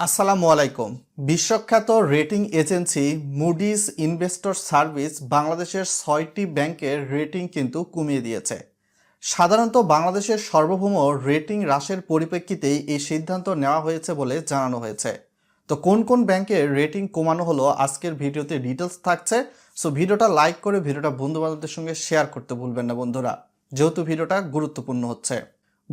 আসসালামু আলাইকুম। বিশ্বখ্যাত rating agency Moody's investor service বাংলাদেশের ছয়টি ব্যাংকের রেটিং কিন্তু কমিয়ে দিয়েছে। সাধারণত বাংলাদেশের সর্বভৌম রেটিং হ্রাসের পরিপ্রেক্ষিতেই এই সিদ্ধান্ত নেওয়া হয়েছে বলে জানানো হয়েছে। তো কোন কোন ব্যাংকের রেটিং কমানো হলো আজকের ভিডিওতে ডিটেলস থাকছে। সো ভিডিওটা লাইক করে ভিডিওটা বন্ধু বান্ধবদের সঙ্গে শেয়ার করতে ভুলবেন না বন্ধুরা। যেহেতু ভিডিওটা গুরুত্বপূর্ণ হচ্ছে।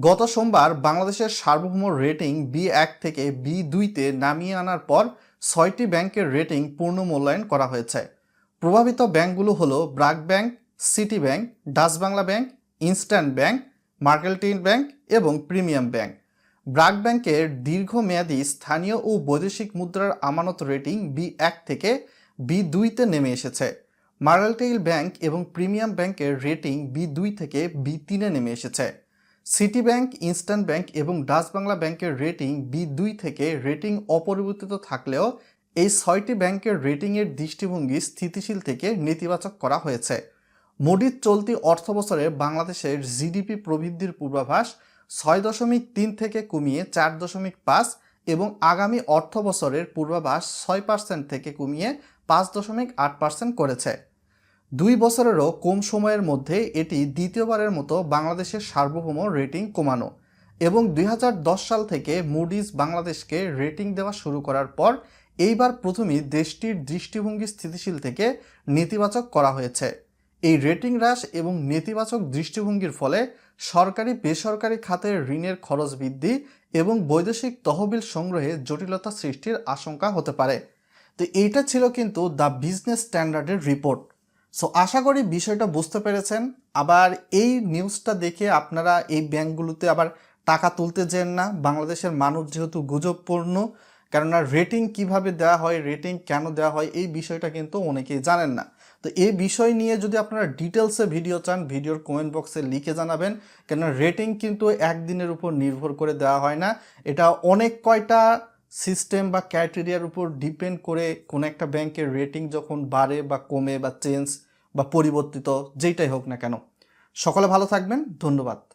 গত সোমবার বাংলাদেশের সার্বভৌম রেটিং বি এক থেকে বি দুইতে নামিয়ে আনার পর ছয়টি ব্যাংকের রেটিং পূর্ণ মূল্যায়ন করা হয়েছে। প্রভাবিত ব্যাংকগুলো হলো BRAC bank, City bank, Dutch Bangla bank, instant bank mercantile bank এবং প্রিমিয়াম ব্যাংক। ব্রাক ব্যাংকের দীর্ঘমেয়াদী স্থানীয় ও বৈদেশিক মুদ্রার আমানত রেটিং বি এক থেকে বি দুইতে নেমে এসেছে। মার্কেলটেইল ব্যাংক এবং প্রিমিয়াম ব্যাংকের রেটিং বি দুই থেকে বি তিনে নেমে এসেছে। সিটি ব্যাংক, ইনস্ট্যান্ট ব্যাংক এবং ডাচ বাংলা ব্যাংকের রেটিং বি দুই থেকে রেটিং অপরিবর্তিত থাকলেও এই ছয়টি ব্যাংকের রেটিংয়ের দৃষ্টিভঙ্গি স্থিতিশীল থেকে নেতিবাচক করা হয়েছে। মোডির চলতি অর্থবছরে বাংলাদেশের জিডিপি প্রবৃদ্ধির পূর্বাভাস ছয় দশমিক তিন থেকে কমিয়ে চার দশমিক পাঁচ এবং আগামী অর্থ বছরের পূর্বাভাস ছয় পার্সেন্ট থেকে কমিয়ে পাঁচ দশমিক আট পার্সেন্ট করেছে। দুই বছরেরও কম সময়ের মধ্যে এটি দ্বিতীয়বারের মতো বাংলাদেশের সার্বভৌম রেটিং কমানো এবং দুই হাজার দশ সাল থেকে মুডিজ বাংলাদেশকে রেটিং দেওয়া শুরু করার পর এইবার প্রথমেই দেশটির দৃষ্টিভঙ্গি স্থিতিশীল থেকে নেতিবাচক করা হয়েছে। এই রেটিং হ্রাস এবং নেতিবাচক দৃষ্টিভঙ্গির ফলে সরকারি বেসরকারি খাতের ঋণের খরচ বৃদ্ধি এবং বৈদেশিক তহবিল সংগ্রহে জটিলতা সৃষ্টির আশঙ্কা হতে পারে। তো এইটা ছিল কিন্তু দ্য বিজনেস স্ট্যান্ডার্ডের রিপোর্ট। সো আশা করি বিষয়টা বুঝতে পেরেছেন। আবার এই নিউজটা দেখে আপনারা এই ব্যাংকগুলোতে আবার টাকা তুলতে যেন না। বাংলাদেশের মানুষ যেহেতু গুজবপূর্ণ, কেননা রেটিং কীভাবে দেওয়া হয় রেটিং কেন দেওয়া হয়, এই বিষয়টা কিন্তু অনেকেই জানেন না। তো এই বিষয় নিয়ে যদি আপনারা ডিটেলসে ভিডিও চান ভিডিওর কমেন্ট বক্সে লিখে জানাবেন। কেননা রেটিং কিন্তু একদিনের উপর নির্ভর করে দেওয়া হয় না। এটা অনেক কয়টা সিস্টেম বা ক্রাইটেরিয়ার উপর ডিপেন্ড করে কোনো একটা ব্যাংকের রেটিং যখন বাড়ে বা কমে বা চেঞ্জ বা পরিবর্তিত, যেইটাই হোক না কেন। সকলে ভালো থাকবেন, ধন্যবাদ।